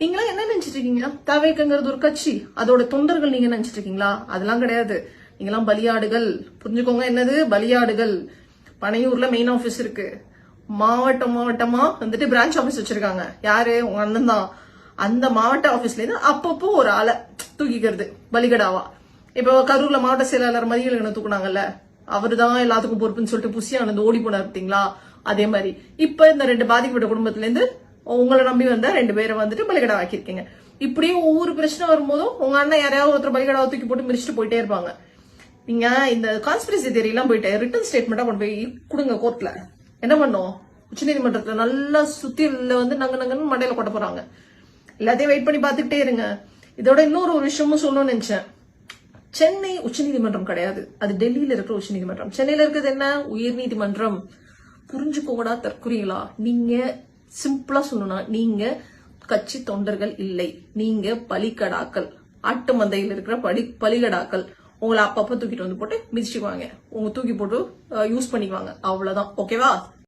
நீங்களாம் என்ன நினைச்சிட்டு இருக்கீங்க தவைக்குங்கிறது ஒரு கட்சி. அதோட தொண்டர்கள் நீங்க நினைச்சிட்டு இருக்கீங்களா அதெல்லாம் கிடையாது. நீங்களாம் பலியாடுகள். புரிஞ்சுக்கோங்க என்னது? பலியாடுகள். பனையூர்ல மெயின் ஆபீஸ் இருக்கு. மாவட்டம் மாவட்டமா வந்துட்டு பிரான்ச் ஆபீஸ் வச்சிருக்காங்க. யாரு? உங்க அண்ணன் தான். அந்த மாவட்ட ஆபீஸ்ல இருந்து அப்பப்போ ஒரு ஆளை தூக்கிக்கிறது. பலிகடாவா. இப்போ கரூர்ல மாவட்ட செயலாளர் மதியழகனை தூக்குனாங்கல்ல அவருதான் எல்லாத்துக்கும் பொறுப்புன்னு சொல்லிட்டு புசியானந்து ஓடி போனார் பார்த்தீங்களா? அதே மாதிரி. இப்ப இந்த ரெண்டு பாதிக்கப்பட்ட குடும்பத்துல இருந்து உங்களை நம்பி வந்த ரெண்டு பேரை வந்துட்டு பலிகடா ஆக்கியிருக்கீங்க இப்படியும் ஒவ்வொரு பிரச்சனை வரும்போதும் உங்க அண்ணன் யாரையாவது ஒருத்தர் பலிகடா தூக்கி போட்டு மிரிச்சிட்டு போயிட்டே இருப்பாங்க. நீங்க இந்த கான்ஸ்பிரசி தேரி எல்லாம் போயிட்டு ரிட்டன் ஸ்டேட்மெண்டா கொண்டு போய் கொடுங்க கோர்ட்ல என்ன பண்ணோம் உச்சநீதிமன்றத்துல நல்லா சுத்தில வந்து நங்க நங்கன்னு மண்டையில கொட்ட போறாங்க. எல்லாத்தையும் வெயிட் பண்ணி பார்த்துக்கிட்டே இருங்க. இதோட இன்னொரு ஒரு விஷயமும் சொல்லணும்னு நினைச்சேன். சென்னை உச்சநீதிமன்றம் கிடையாது. அது டெல்லியில இருக்கிற உச்சநீதிமன்றம் சென்னையில இருக்கிறது என்ன? உயர் நீதிமன்றம். புரிஞ்சுக்கோங்கடா தற்குறிகளா நீங்க சிம்பிளா சொல்லணும்னா நீங்க கட்சி தொண்டர்கள் இல்லை. நீங்க பலிக்கடாக்கள். ஆட்டு மந்தையில் இருக்கிற பலி பலிகடாக்கள். உங்களை அப்பப்ப தூக்கிட்டு வந்து போட்டு மிதிச்சுக்குவாங்க. உங்க தூக்கி போட்டு யூஸ் பண்ணிக்குவாங்க. அவ்வளவுதான். ஓகேவா